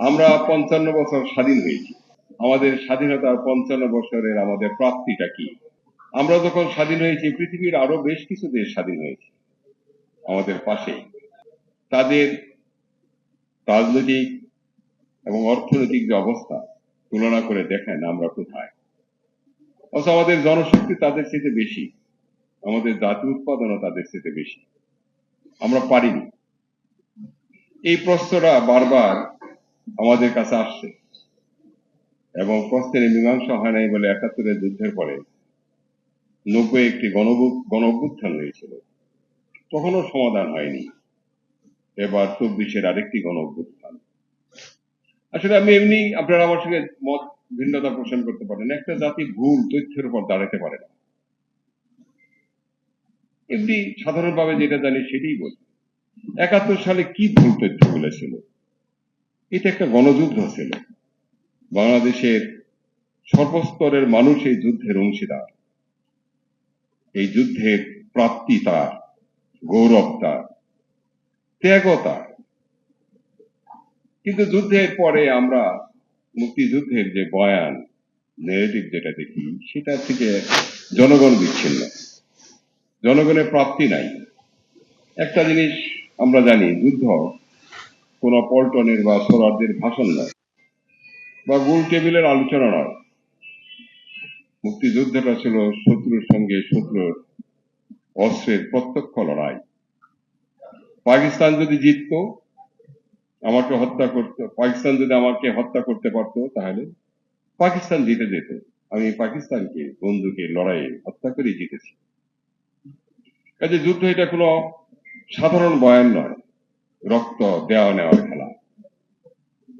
আমরা পঞ্চান্ন বছর স্বাধীন হয়েছি। আমাদের স্বাধীনতার পঞ্চান্ন বছরের আমাদের প্রাপ্তিটা কি? আমরা যখন স্বাধীন হয়েছি, পৃথিবীর আরও বেশ কিছু দেশ স্বাধীন হয়েছে আমাদের পাশেই তাদের রাজনৈতিক এবং অর্থনৈতিক যে অবস্থা, তুলনা করে দেখেন আমরা কোথায়। অথচ আমাদের জনশক্তি তাদের চেয়ে বেশি, আমাদের জাতি উৎপাদনও তাদের চেয়ে বেশি। আমরা পারিনি। এই প্রশ্নটা বারবার আমাদের কাছে আসছে। এবং প্রশ্নের মীমাংসা হয় নাই বলে একাত্তরের যুদ্ধের পরে নব্বই একটি গণ হয়েছিল। তখনও সমাধান হয়নি। এবার চব্বিশের আরেকটি গণ অভ্যুত্থান আসলে আমি এমনি আপনারা আমার সঙ্গে মত ভিন্নতা পোষণ করতে পারেন। একটা জাতি ভুল তথ্যের উপর দাঁড়াতে পারে না। এমনি সাধারণভাবে যেটা জানি সেটাই বলি। একাত্তর সালে কি ভুল তথ্য বলেছিল এটা একটা গণযুদ্ধ ছিল। বাংলাদেশের সর্বস্তরের মানুষ এই যুদ্ধের অংশীদার। এই যুদ্ধের প্রাপ্তি তার, গৌরব তার, ত্যাগও তার। কিন্তু যুদ্ধের পরে আমরা মুক্তিযুদ্ধের যে বয়ান নেগেটিভ যেটা দেখি, সেটা থেকে জনগণ বিচ্ছিন্ন। জনগণের প্রাপ্তি নাই। একটা জিনিস আমরা জানি, যুদ্ধ কোন পল্টনের বা সোরারদের ভাষণ নয় বা গোল টেবিলের আলোচনা নয়। মুক্তিযুদ্ধটা ছিল শত্রুর সঙ্গে শত্রুর অস্ত্রের প্রত্যক্ষ লড়াই। পাকিস্তান যদি জিততো, আমাকে হত্যা করতো, পাকিস্তান যদি আমাকে হত্যা করতে পারতো, তাহলে পাকিস্তান জিতে যেত। আমি পাকিস্তানকে বন্ধুকে লড়াইয়ে হত্যা করে জিতেছি। কাজে যুদ্ধ এটা কোনো সাধারণ বয়ান নয়। রক্ত দেওয়া নেওয়ার খেলা।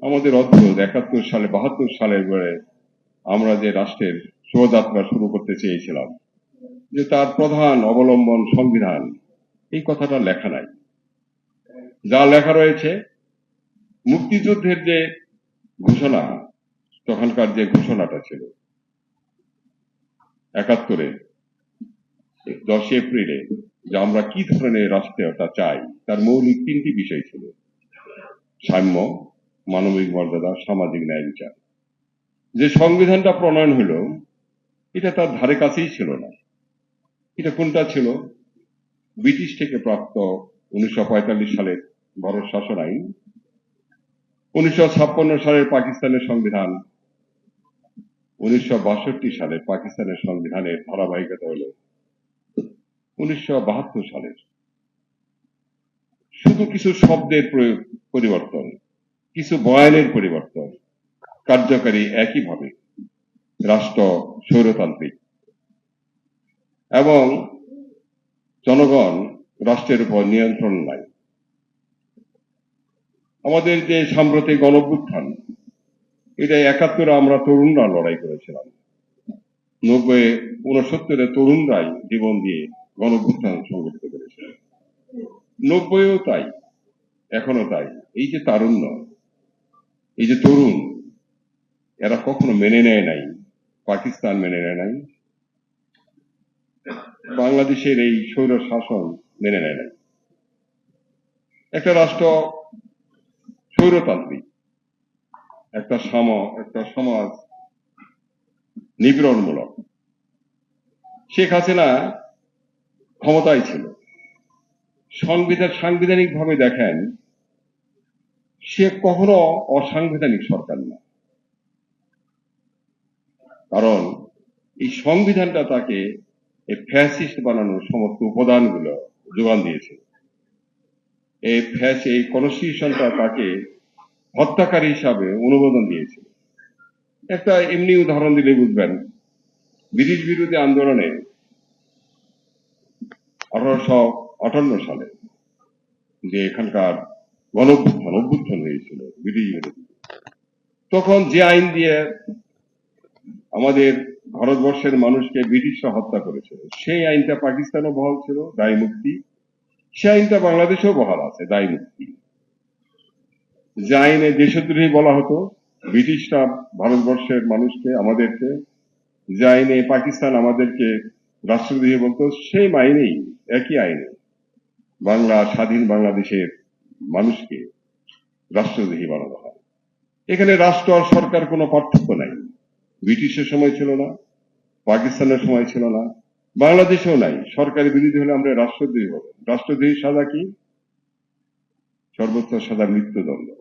আমাদের অদ্ভুত একাত্তর সালে, বাহাত্তর সালের পরে আমরা যে রাষ্ট্রের শোভাযাত্রা শুরু করতে চেয়েছিলাম, যে তার প্রধান অবলম্বন সংবিধান, এই কথাটা লেখা নাই। যা লেখা রয়েছে, মুক্তিযুদ্ধের যে ঘোষণা, তখনকার যে ঘোষণাটা ছিল, একাত্তরে দশ এপ্রিলে যে আমরা কি ধরনের রাষ্ট্রীয়তা চাই, তার মৌলিক তিনটি বিষয় ছিল। সাম্য, মানবিক মর্যাদা, সামাজিক ন্যায় বিচার। যে সংবিধানটা প্রণয়ন হলো, এটা তার ধারে কাছেই ছিল না। এটা কোনটা ছিল? ব্রিটিশ থেকে প্রাপ্ত উনিশশো পঁয়তাল্লিশ সালের ভারত শাসন আইন, উনিশশো ছাপ্পান্ন সালের পাকিস্তানের সংবিধান, উনিশশো বাষট্টি সালে পাকিস্তানের সংবিধানের ধারাবাহিকতা হল উনিশশো সালের। শুধু কিছু শব্দের পরিবর্তন, কিছু বয়ানের পরিবর্তন কার্যকারী একইভাবে রাষ্ট্র স্বৈরতান্ত্রিক এবং জনগণ রাষ্ট্রের উপর নিয়ন্ত্রণ নাই আমাদের যে সাম্প্রতিক গণভ্যুত্থান এটা একাত্তরে আমরা তরুণরা লড়াই করেছিলাম। নব্বই উনসত্তরে তরুণরাই জীবন দিয়ে গণভ্যুত্থান সংগঠিত করেছিল নব্বইও তাই এখনও তাই। এই যে তারুণ্য, এই যে তরুণ, এরা কখনো মেনে নেয় নাই। পাকিস্তান মেনে নেয় নাই। বাংলাদেশের এই স্বৈর শাসন মেনে নেয় নাই। একটা রাষ্ট্র স্বৈরতান্ত্রিক, একটা সম, একটা সমাজ নিপীড়নমূলক। শেখ হাসিনা ক্ষমতায় ছিল। সংবিধান সাংবিধানিক ভাবে দেখেন, সে কখনো অসাংবিধানিক সরকার না। কারণ এই সংবিধানটা তাকে ফ্যাসিস্ট বানানোর সমস্ত উপাদানগুলো যোগান দিয়েছে। এই ফ্যাস এই কনস্টিটিউশনটা তাকে হত্যাকারী হিসাবে অনুমোদন দিয়েছে। একটা এমনি উদাহরণ দিলে বুঝবেন, ব্রিটিশ বিরোধী আন্দোলনে আঠারোশো আটান্ন সালে, যে এখানকার গণ অভ্যুত্থান হয়েছিল ব্রিটিশ বিরোধী তখন যে আইন দিয়ে আমাদের ভারতবর্ষের মানুষকে ব্রিটিশরা হত্যা করেছিল সেই আইনটা পাকিস্তানও বহাল ছিল, দায় মুক্তি। সে আইনটা বাংলাদেশেও বহাল আছে, দায় মুক্তি। যে আইনে দেশদ্রোহী বলা হতো, ব্রিটিশরা ভারতবর্ষের মানুষকে, আমাদেরকে, যে আইনে পাকিস্তান আমাদেরকে রাষ্ট্রদ্রোহী বলতো, সেই আইনেই একই আইনে বাংলা, স্বাধীন বাংলাদেশের মানুষকে রাষ্ট্রদ্রোহী বানানো হয়। এখানে রাষ্ট্র আর সরকার কোনো পার্থক্য নাই। ব্রিটিশের সময় ছিল না, পাকিস্তানের সময় ছিল না, বাংলাদেশেও নাই। সরকারের বিরোধী হলে আমরা রাষ্ট্রদ্রোহী হব। রাষ্ট্রদ্রোহী সাজা কি? সর্বোচ্চ সাজা মৃত্যুদণ্ড।